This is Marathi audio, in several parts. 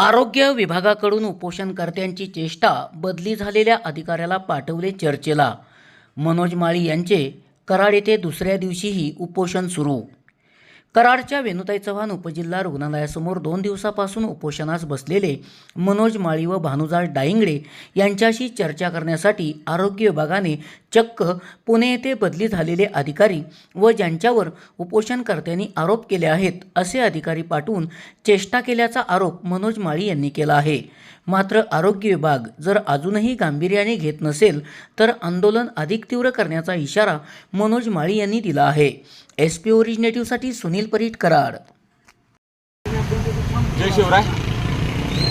आरोग्य विभागाकडून उपोषणकर्त्यांची चेष्टा बदली झालेल्या अधिकाऱ्याला पाठवले चर्चेला. मनोज माळी यांचे कराड येथे दुसऱ्या दिवशीही उपोषण सुरू. कराडच्या वेणुताई चव्हाण उपजिल्हा रुग्णालयासमोर दोन दिवसापासून उपोषणास बसलेले मनोज माळी व भानुजाळ डाईंगडे यांच्याशी चर्चा करण्यासाठी आरोग्य विभागाने चक्क पुणे येथे बदली झालेले अधिकारी व ज्यांच्यावर उपोषणकर्त्यांनी आरोप केले आहेत असे अधिकारी पाठवून चेष्टा केल्याचा आरोप मनोज माळी यांनी केला आहे. मात्र आरोग्य विभाग जर अजूनही गांभीर्याने घेत नसेल तर आंदोलन अधिक तीव्र करण्याचा इशारा मनोज माळी यांनी दिला आहे. एस पी ओरिजिनेटिव्हसाठी सुनील परीट कराड. जय शिवराय.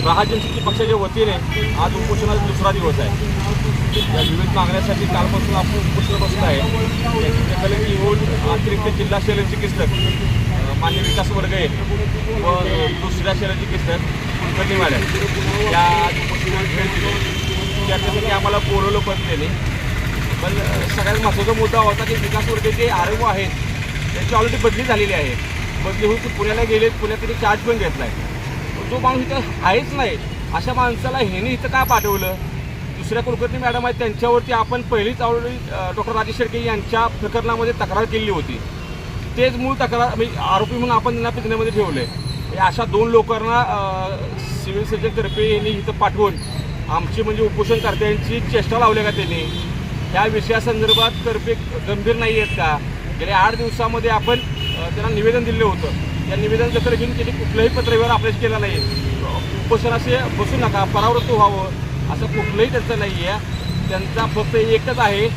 प्रहार जनशक्ती पक्षाच्या वतीने आज उपोषणाचा दुसरा दिवस आहे. या विविध मागण्यासाठी कालपासून आपण उपोषण बसलो आहे. याची दखल घेऊन अतिरिक्त जिल्हा शल्य चिकित्सक मान्य विकास आहे व दुसऱ्या शल्य चिकित्सक कुलकर्णी मॅडम या त्याच्यासाठी आम्हाला बोलवलं पण त्यांनी. पण सगळ्यात महत्त्वाचा मुद्दा होता की विकास वर्ग जे आरोग्य आहेत त्यांची ऑलरेडी बदली झालेली आहे. बदली होऊन ते पुण्याला गेले पुण्यात त्यांनी चार्ज पण घेतला आहे. जो माणूस इथं आहेच नाही. अशा माणसाला ह्याने इथं का पाठवलं? दुसऱ्या कुलकर्णी मॅडम आहेत त्यांच्यावरती आपण पहिलीच आवडी डॉक्टर राजेश शेळके यांच्या प्रकरणामध्ये तक्रार केली होती. तेच मूळ तक्रार म्हणजे आरोपी म्हणून आपण त्यांना पिंजण्यामध्ये ठेवले म्हणजे अशा दोन लोकांना सिव्हिल सर्जनतर्फे यांनी इथं पाठवून आमची म्हणजे उपोषणकर्त्यांची चेष्टा लावल्या का त्यांनी? ह्या विषयासंदर्भात तर्फे गंभीर नाही आहेत का? गेल्या आठ दिवसामध्ये आपण त्यांना निवेदन दिलं होतं. त्या निवेदन दखल घेऊन त्यांनी कुठल्याही पत्रव्यवहार आपल्याच केला नाही उपोषणाचे बसू नका परावृत्त व्हावं. असं कुठलंही त्यांचं नाही आहे त्यांचा फक्त एकच आहे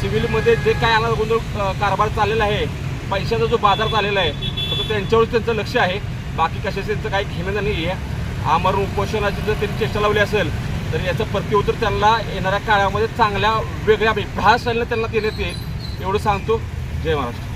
सिव्हिलमध्ये जे काय आला गोंधळ कारभार चाललेला आहे पैशाचा जो बाजार चाललेला आहे फक्त त्यांच्यावरच त्यांचं लक्ष आहे. बाकी कशाचं त्यांचं काही घेणं नाही आहे आमरण उपोषणाची जर त्यांनी चेष्टा लावली असेल तर याचं प्रत्युत्तर त्यांना येणाऱ्या काळामध्ये चांगल्या वेगळ्या भ्रास त्यांना देण्यात येईल एवढं सांगतो. जय महाराष्ट्र.